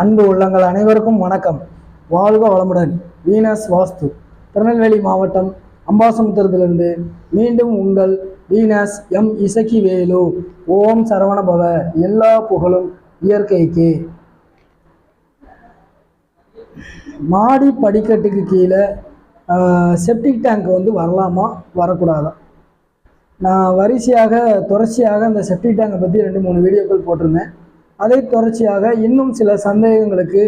அன்பு உள்ளங்கள் அனைவருக்கும் வணக்கம். வாழ்க வளமுடன். வீனஸ் வாஸ்து. திருநெல்வேலி மாவட்டம் அம்பாசமுத்திரத்திலிருந்து மீண்டும் உங்கள் வீனஸ் எம் இசக்கி வேலு ஓம் சரவணபவ. எல்லா புகழும் இயற்கைக்கு. மாடி படிக்கட்டுக்கு கீழே செப்டிக் டேங்க் வந்து வரலாமா? வரக்கூடாதா? நான் வரிசையாக தொடர்ச்சியாக அந்த செப்டிக் டேங்கை பற்றி ரெண்டு மூணு வீடியோக்கள் போட்டிருந்தேன். அதை தொடர்ச்சியாக இன்னும் சில சந்தேகங்களுக்கு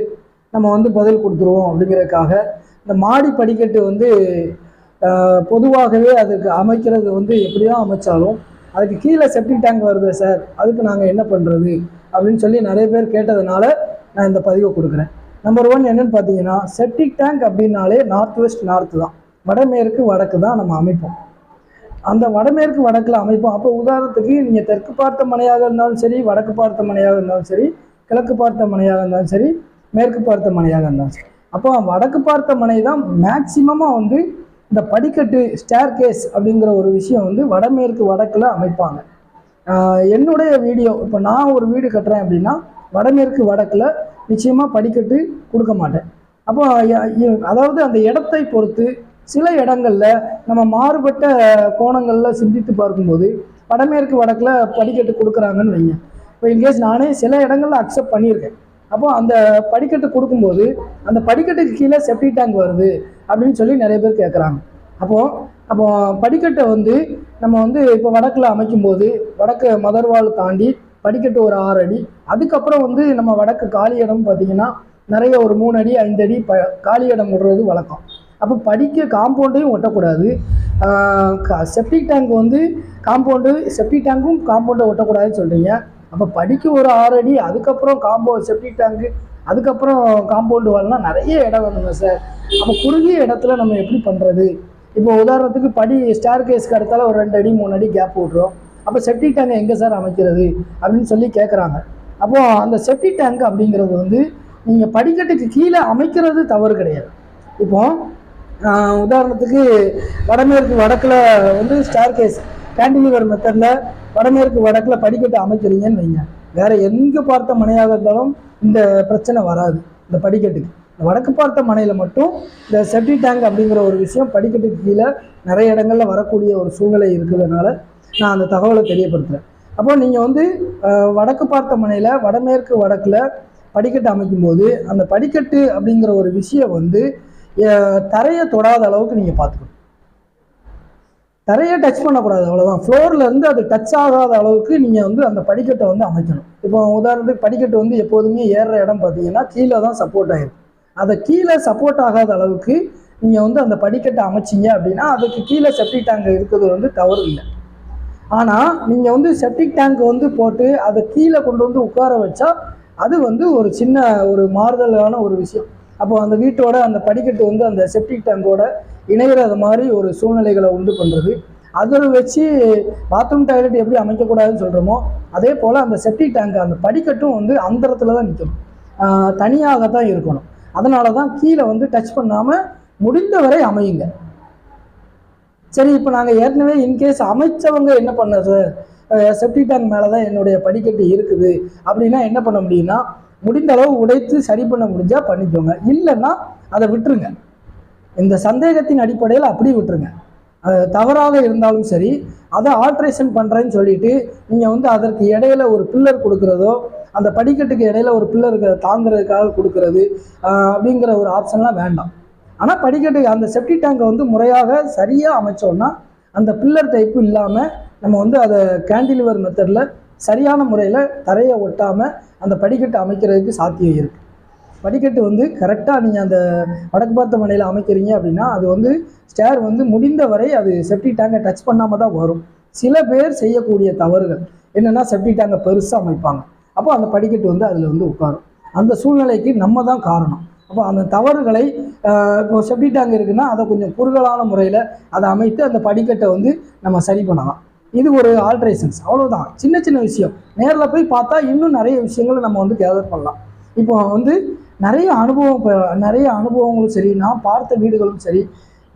நம்ம வந்து பதில் கொடுத்துருவோம் அப்படிங்கிறதுக்காக. இந்த மாடி படிக்கட்டு வந்து பொதுவாகவே அதுக்கு அமைக்கிறது வந்து எப்படிதான் அமைச்சாலும் அதுக்கு கீழே செப்டிக் டேங்க் வருது சார் அதுக்கு நாங்கள் என்ன பண்ணுறது அப்படின்னு சொல்லி நிறைய பேர் கேட்டதுனால நான் இந்த பதிவை கொடுக்குறேன். நம்பர் ஒன் என்னென்னு பார்த்தீங்கன்னா செப்டிக் டேங்க் அப்படின்னாலே நார்த் வெஸ்ட் நார்த்து தான். வடமேற்கு வடக்கு தான் நம்ம அமைப்போம். அந்த வடமேற்கு வடக்கில் அமைப்போம். அப்போ உதாரணத்துக்கு நீங்கள் தெற்கு பார்த்த மனையாக இருந்தாலும் சரி வடக்கு பார்த்த மனையாக இருந்தாலும் சரி கிழக்கு பார்த்த மனையாக இருந்தாலும் சரி மேற்கு பார்த்த மனையாக இருந்தாலும் சரி. அப்போ வடக்கு பார்த்த மனை தான் மேக்சிமமாக வந்து இந்த படிக்கட்டு ஸ்டேர் கேஸ் அப்படிங்கிற ஒரு விஷயம் வந்து வடமேற்கு வடக்கில் அமைப்பாங்க. என்னுடைய வீடியோ இப்போ நான் ஒரு வீடு கட்டுறேன் அப்படின்னா வடமேற்கு வடக்கில் நிச்சயமாக படிக்கட்டு கொடுக்க மாட்டேன். அப்போ அதாவது அந்த இடத்தை பொறுத்து சில இடங்களில் நம்ம மாறுபட்ட கோணங்களில் சிந்தித்து பார்க்கும்போது வடமேற்கு வடக்கில் படிக்கட்டு கொடுக்குறாங்கன்னு வைங்க. இப்போ இன்கேஸ் நானே சில இடங்களில் அக்செப்ட் பண்ணியிருக்கேன். அப்போ அந்த படிக்கட்டு கொடுக்கும்போது அந்த படிக்கட்டுக்கு கீழே செப்டி டேங்க் வருது அப்படின்னு சொல்லி நிறைய பேர் கேட்குறாங்க அப்போது அப்போ படிக்கட்டை வந்து நம்ம வந்து இப்போ வடக்கில் அமைக்கும்போது வடக்கு மதர்வால் தாண்டி படிக்கட்டு ஒரு ஆறு அடி அதுக்கப்புறம் வந்து நம்ம வடக்கு காலி இடம் பார்த்தீங்கன்னா நிறைய ஒரு மூணு அடி ஐந்து அடி ப காலி இடம் விடுறது வழக்கம். அப்போ படிக்க காம்பவுண்டையும் ஒட்டக்கூடாது செப்டிக் டேங்க் வந்து காம்பவுண்டு செப்டிக் டேங்க்கும் காம்பவுண்டை ஒட்டக்கூடாதுன்னு சொல்கிறீங்க அப்போ படிக்க ஒரு ஆறு அடி அதுக்கப்புறம் காம்போ செப்டிக் டேங்கு அதுக்கப்புறம் காம்பவுண்டு வால்னா நிறைய இடம் வேணுங்க சார் அப்போ குறுகிய இடத்துல நம்ம எப்படி பண்ணுறது இப்போ உதாரணத்துக்கு படி ஸ்டார் கேஸ்க்கு அடுத்தால ஒரு ரெண்டு அடி மூணு அடி கேப் விட்றோம். அப்போ செப்டிக் டேங்கை எங்கே சார் அமைக்கிறது? அப்படின்னு சொல்லி கேட்குறாங்க அப்போது அந்த செப்டிக் டேங்க் அப்படிங்கிறது வந்து நீங்கள் படிக்கட்டுக்கு கீழே அமைக்கிறது தவறு கிடையாது. இப்போது உதாரணத்துக்கு வடமேற்கு வடக்கில் வந்து ஸ்டார் கேஸ் கேண்டிலிவர் மெத்தடில் வடமேற்கு வடக்கில் படிக்கட்டு அமைக்கிறீங்கன்னு வைங்க. வேறு எங்கே பார்த்த மனையாக இருந்தாலும் இந்த பிரச்சனை வராது இந்த படிக்கட்டுக்கு. இந்த வடக்கு பார்த்த மனையில் மட்டும் இந்த செப்டி டேங்க் அப்படிங்கிற ஒரு விஷயம் படிக்கட்டுக்கு கீழே நிறைய இடங்களில் வரக்கூடிய ஒரு சூழ்நிலை இருக்கிறதுனால நான் அந்த தகவலை தெரியப்படுத்துகிறேன் அப்போ நீங்கள் வந்து வடக்கு பார்த்த மனையில் வடமேற்கு வடக்கில் படிக்கட்டு அமைக்கும்போது அந்த படிக்கட்டு அப்படிங்கிற ஒரு விஷயம் வந்து தரையை தொடாத அளவுக்கு நீங்கள் பார்த்துக்கணும். தரையை டச் பண்ணக்கூடாது அவ்வளோதான் ஃப்ளோர்லேருந்து அது டச் ஆகாத அளவுக்கு நீங்கள் வந்து அந்த படிக்கட்டை வந்து அமைக்கணும். இப்போ உதாரணத்துக்கு படிக்கட்டு வந்து எப்போதுமே ஏறுற இடம் பார்த்தீங்கன்னா கீழே தான் சப்போர்ட் ஆகிருக்கும் அதை கீழே சப்போர்ட் ஆகாத அளவுக்கு நீங்கள் வந்து அந்த படிக்கட்டை அமைச்சீங்க அப்படின்னா அதுக்கு கீழே செப்டிக் டேங்க் இருக்கிறது வந்து தவறு இல்லை. ஆனால் நீங்கள் வந்து செப்டிக் டேங்க் வந்து போட்டு அதை கீழே கொண்டு வந்து உட்கார வச்சா அது வந்து ஒரு சின்ன ஒரு மாறுதலான ஒரு விஷயம். அப்போ அந்த வீட்டோட அந்த படிக்கட்டு வந்து அந்த செப்டிக் டேங்கோட இணைகிறது மாதிரி ஒரு சூழ்நிலைகளை உண்டு பண்ணுறது அதை வச்சு பாத்ரூம் டாய்லெட் எப்படி அமைக்கக்கூடாதுன்னு சொல்கிறோமோ அதே போல் அந்த செப்டிக் டேங்க் அந்த படிக்கட்டும் வந்து அந்த இடத்துல தான் நிற்கணும் தனியாக தான் இருக்கணும். அதனால தான் கீழே வந்து டச் பண்ணாமல் முடிந்தவரை அமையுங்க. சரி இப்போ நாங்கள் ஏற்கனவே இன்கேஸ் அமைச்சவங்க என்ன பண்ணுறது செப்டி டேங்க் மேலே தான் என்னுடைய படிக்கட்டு இருக்குது. அப்படின்னா என்ன பண்ண முடியும்னா முடிந்த அளவு உடைத்து சரி பண்ண முடிஞ்சால் பண்ணிக்கோங்க. இல்லைன்னா அதை விட்டுருங்க. இந்த சந்தேகத்தின் அடிப்படையில் அப்படி விட்டுருங்க. அது தவறாக இருந்தாலும் சரி அதை ஆல்ட்ரேஷன் பண்ணுறேன்னு சொல்லிட்டு நீங்கள் வந்து அதற்கு இடையில ஒரு பில்லர் கொடுக்குறதோ அந்த படிக்கட்டுக்கு இடையில ஒரு பில்லருக்கு தாங்குறதுக்காக கொடுக்கறது அப்படிங்கிற ஒரு ஆப்ஷன்லாம் வேண்டாம். ஆனால் படிக்கட்டு அந்த செப்டி டேங்கை வந்து முறையாக சரியாக அமைச்சோன்னா அந்த பில்லர் டைப்பு இல்லாமல் நம்ம வந்து அதை கேண்டிலிவர் மெத்தடில் சரியான முறையில் தரையை ஒட்டாமல் அந்த படிக்கட்டு அமைக்கிறதுக்கு சாத்தியம் இருக்குது படிக்கட்டு வந்து கரெக்டாக நீங்கள் அந்த வடக்கு பார்த்த மனையில் அமைக்கிறீங்க அப்படின்னா அது வந்து ஸ்டேர் வந்து முடிந்த வரை அது செப்டி டேங்கை டச் பண்ணாமல் தான் வரும். சில பேர் செய்யக்கூடிய தவறுகள் என்னென்னா செப்டி டேங்கை பெருசாக அமைப்பாங்க. அப்போ அந்த படிக்கட்டு வந்து அதில் வந்து உட்காரும். அந்த சூழ்நிலைக்கு நம்ம தான் காரணம். அப்போ அந்த தவறுகளை இப்போ செப்டி டேங்க் இருக்குன்னா அதை கொஞ்சம் குறுகலான முறையில் அதை அமைத்து அந்த படிக்கட்டை வந்து நம்ம சரி பண்ணலாம். இது ஒரு ஆல்ட்ரேஷன்ஸ் அவ்வளோதான் சின்ன சின்ன விஷயம். நேரில் போய் பார்த்தா இன்னும் நிறைய விஷயங்களை நம்ம வந்து கேதர் பண்ணலாம். இப்போ வந்து நிறைய அனுபவம் நிறைய அனுபவங்களும் சரி நான் பார்த்த வீடுகளும் சரி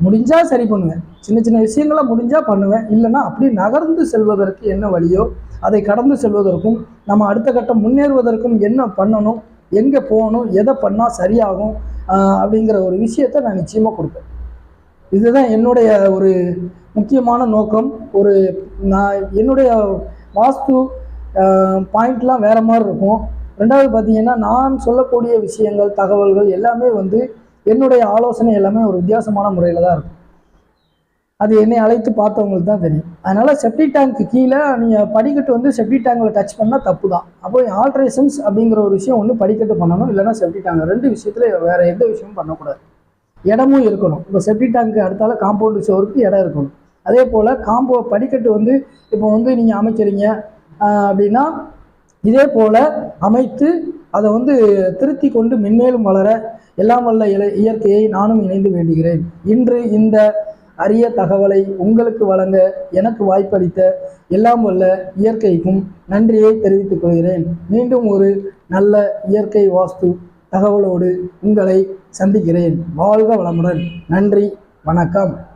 முடிஞ்சால் சரி பண்ணுவேன். சின்ன சின்ன விஷயங்களை முடிஞ்சால் பண்ணுவேன். இல்லைன்னா அப்படி நகர்ந்து செல்வதற்கு என்ன வழியோ அதை கடந்து செல்வதற்கும் நம்ம அடுத்த கட்டம் முன்னேறுவதற்கும் என்ன பண்ணணும் எங்கே போகணும் எதை பண்ணால் சரியாகும் அப்படிங்கிற ஒரு விஷயத்தை நான் நிச்சயமாக கொடுப்பேன். இதுதான் என்னுடைய ஒரு முக்கியமான நோக்கம். ஒரு நான் என்னுடைய வாஸ்து பாயிண்ட்லாம் வேறு மாதிரி இருக்கும். ரெண்டாவது பார்த்தீங்கன்னா நான் சொல்லக்கூடிய விஷயங்கள் தகவல்கள் எல்லாமே வந்து என்னுடைய ஆலோசனை எல்லாமே ஒரு வித்தியாசமான முறையில் தான் இருக்கும். அது என்னை அழைத்து பார்த்தவங்களுக்கு தான் தெரியும். அதனால் செப்டிக் டேங்க்கு கீழே நீங்கள் படிக்கட்டு வந்து செப்டிக் டேங்கில் டச் பண்ணால் தப்பு தான் அப்போ ஆல்ட்ரேஷன்ஸ் அப்படிங்கிற ஒரு விஷயம் ஒன்று படிக்கட்டு பண்ணணும் இல்லைன்னா செப்டிக் டேங்க் ரெண்டு விஷயத்தில் வேறு எந்த விஷயமும் பண்ணக்கூடாது. இடமும் இருக்கணும். இப்போ செப்டிக் டேங்க்கு அடுத்தால காம்பவுண்டு சுவருக்கு இடம் இருக்கணும். அதே போல் காம்போ படிக்கட்டு வந்து இப்போ வந்து நீங்கள் அமைக்கிறீங்க அப்படின்னா இதே போல் அமைத்து அதை வந்து திருத்தி கொண்டு மென்மேலும் வளர எல்லாம் வல்ல இல இயற்கையை நானும் இணைந்து வேண்டுகிறேன். இன்று இந்த அரிய தகவலை உங்களுக்கு வழங்க எனக்கு வாய்ப்பளித்த எல்லாம் வல்ல இயற்கைக்கும் நன்றியை தெரிவித்துக் கொள்கிறேன். மீண்டும் ஒரு நல்ல இயற்கை வாஸ்து தகவலோடு உங்களை சந்திக்கிறேன். வாழ்க வளமுடன். நன்றி. வணக்கம்.